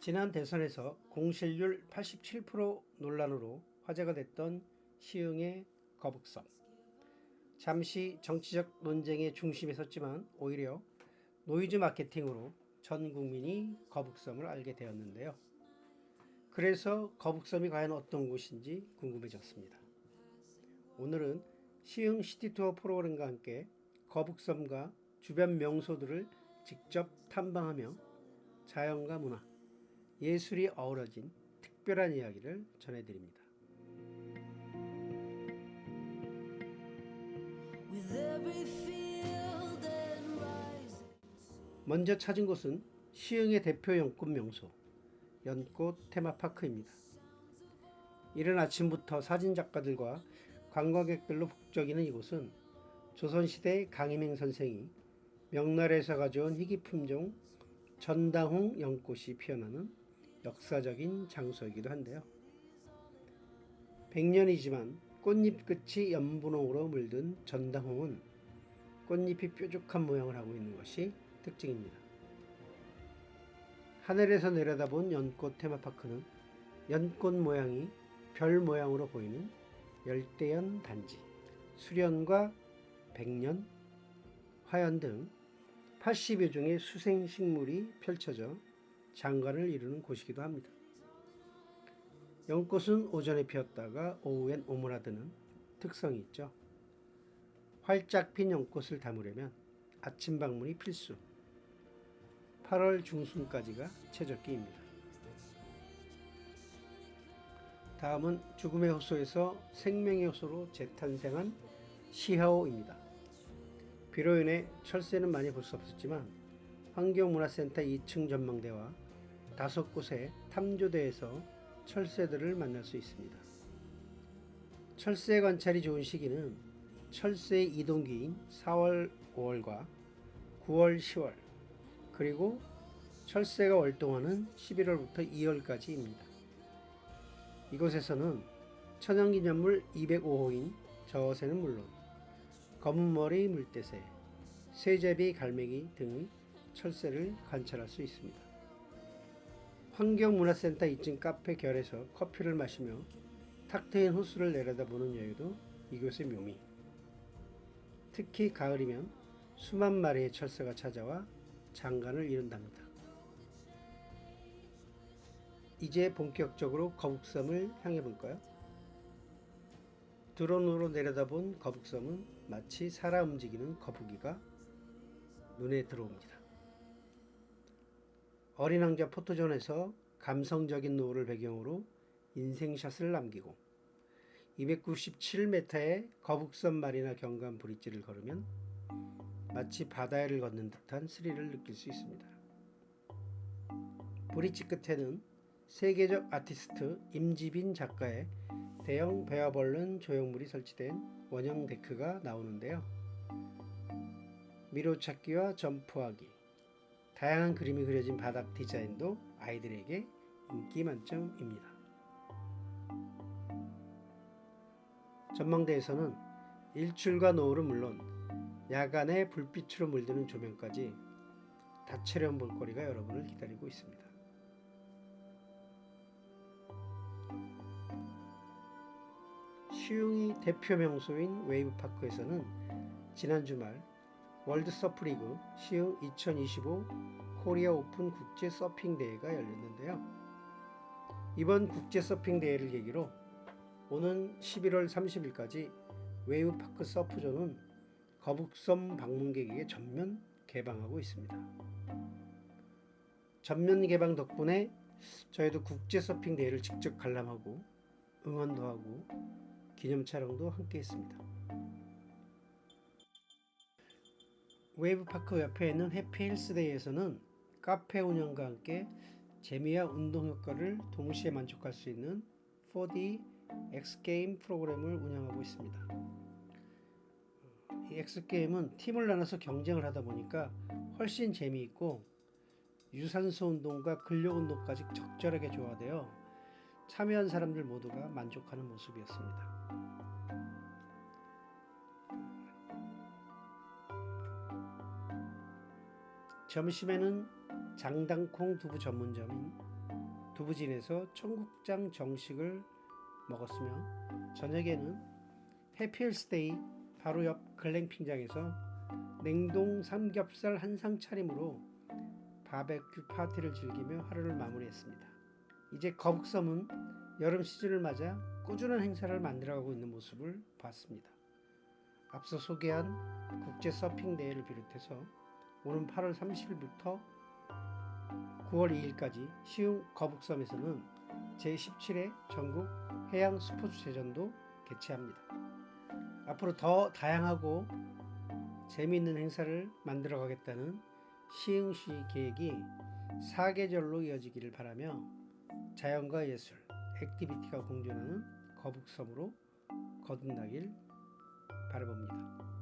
지난 대선에서 공실률 87% 논란으로 화제가 됐던 시흥의 거북선. 잠시 정치적 논쟁의 중심에 섰지만 오히려 노이즈 마케팅으로 전 국민이 거북섬을 알게 되었는데요. 그래서 거북섬이 과연 어떤 곳인지 궁금해졌습니다. 오늘은 시흥 시티투어 프로그램과 함께 거북섬과 주변 명소들을 직접 탐방하며 자연과 문화, 예술이 어우러진 특별한 이야기를 전해드립니다. 먼저 찾은 곳은 시흥의 대표 연꽃 명소 연꽃 테마파크입니다. 이른 아침부터 사진 작가들과 관광객들로 북적이는 이곳은 조선시대 강희맹 선생이 명나라에서 가져온 희귀 품종 전당홍 연꽃이 피어나는 역사적인 장소이기도 한데요. 백년이지만 꽃잎 끝이 연분홍으로 물든 전당홍은 꽃잎이 뾰족한 모양을 하고 있는 것이 특징입니다. 하늘에서 내려다본 연꽃 테마파크는 연꽃 모양이 별 모양으로 보이는 열대연 단지, 수련과 백년, 화연 등 80여 종의 수생 식물이 펼쳐져 장관을 이루는 곳이기도 합니다. 연꽃은 오전에 피었다가 오후엔 오므라드는 특성이 있죠. 활짝 핀 연꽃을 담으려면 아침 방문이 필수. 8월 중순까지가 최적기입니다. 다음은 죽음의 호소에서 생명의 호소로 재탄생한 시하오입니다. 비로 인해 철새는 많이 볼 수 없었지만 환경문화센터 2층 전망대와 다섯 곳의 탐조대에서 철새들을 만날 수 있습니다. 철새 관찰이 좋은 시기는 철새의 이동기인 4월, 5월과 9월, 10월 그리고 철새가 월동하는 11월부터 2월까지입니다. 이곳에서는 천연기념물 205호인 저어새는 물론 검은머리 물대새, 쇠제비 갈매기 등의 철새를 관찰할 수 있습니다. 환경문화센터 2층 카페 결에서 커피를 마시며 탁 트인 호수를 내려다보는 여유도 이곳의 묘미. 특히 가을이면 수만 마리의 철새가 찾아와 장관을 이룬답니다. 이제 본격적으로 거북섬을 향해 볼까요? 드론으로 내려다본 거북섬은 마치 살아 움직이는 거북이가 눈에 들어옵니다. 어린 왕자 포토존에서 감성적인 노을을 배경으로 인생샷을 남기고 297m의 거북섬 마리나 경관 브릿지를 걸으면 마치 바다를 걷는 듯한 스릴을 느낄 수 있습니다. 브릿지 끝에는 세계적 아티스트 임지빈 작가의 대형 베어벌룬 조형물이 설치된 원형 데크가 나오는데요. 미로찾기와 점프하기, 다양한 그림이 그려진 바닥 디자인도 아이들에게 인기 만점입니다. 전망대에서는 일출과 노을은 물론 야간에 불빛으로 물드는 조명까지 다채로운 볼거리가 여러분을 기다리고 있습니다. 시흥이 대표 명소인 웨이브파크에서는 지난 주말 월드 서프리그 시흥 2025 코리아 오픈 국제 서핑 대회가 열렸는데요. 이번 국제 서핑 대회를 계기로 오는 11월 30일까지 웨이브파크 서프존은 거북섬 방문객에게 전면 개방하고 있습니다. 전면 개방 덕분에 저희도 국제 서핑 대회를 직접 관람하고 응원도 하고 기념 촬영도 함께 했습니다. 웨이브파크 옆에 있는 해피힐스데이에서는 카페 운영과 함께 재미와 운동 효과를 동시에 만족할 수 있는 4D X게임 프로그램을 운영하고 있습니다. 이 X게임은 팀을 나눠서 경쟁을 하다 보니까 훨씬 재미있고 유산소 운동과 근력 운동까지 적절하게 조화되어 참여한 사람들 모두가 만족하는 모습이었습니다. 점심에는 장당콩 두부 전문점인 두부진에서 청국장 정식을 먹었으며 저녁에는 해피힐스데이 바로 옆 글램핑장에서 냉동 삼겹살 한 상 차림으로 바베큐 파티를 즐기며 하루를 마무리했습니다. 이제 거북섬은 여름 시즌을 맞아 꾸준한 행사를 만들어가고 있는 모습을 봤습니다. 앞서 소개한 국제 서핑 대회를 비롯해서 오는 8월 30일부터 9월 2일까지 시흥 거북섬에서는 제17회 전국 해양 스포츠 대전도 개최합니다. 앞으로 더 다양하고 재미있는 행사를 만들어 가겠다는 시흥시 계획이 사계절로 이어지기를 바라며 자연과 예술, 액티비티가 공존하는 거북섬으로 거듭나길 바라봅니다.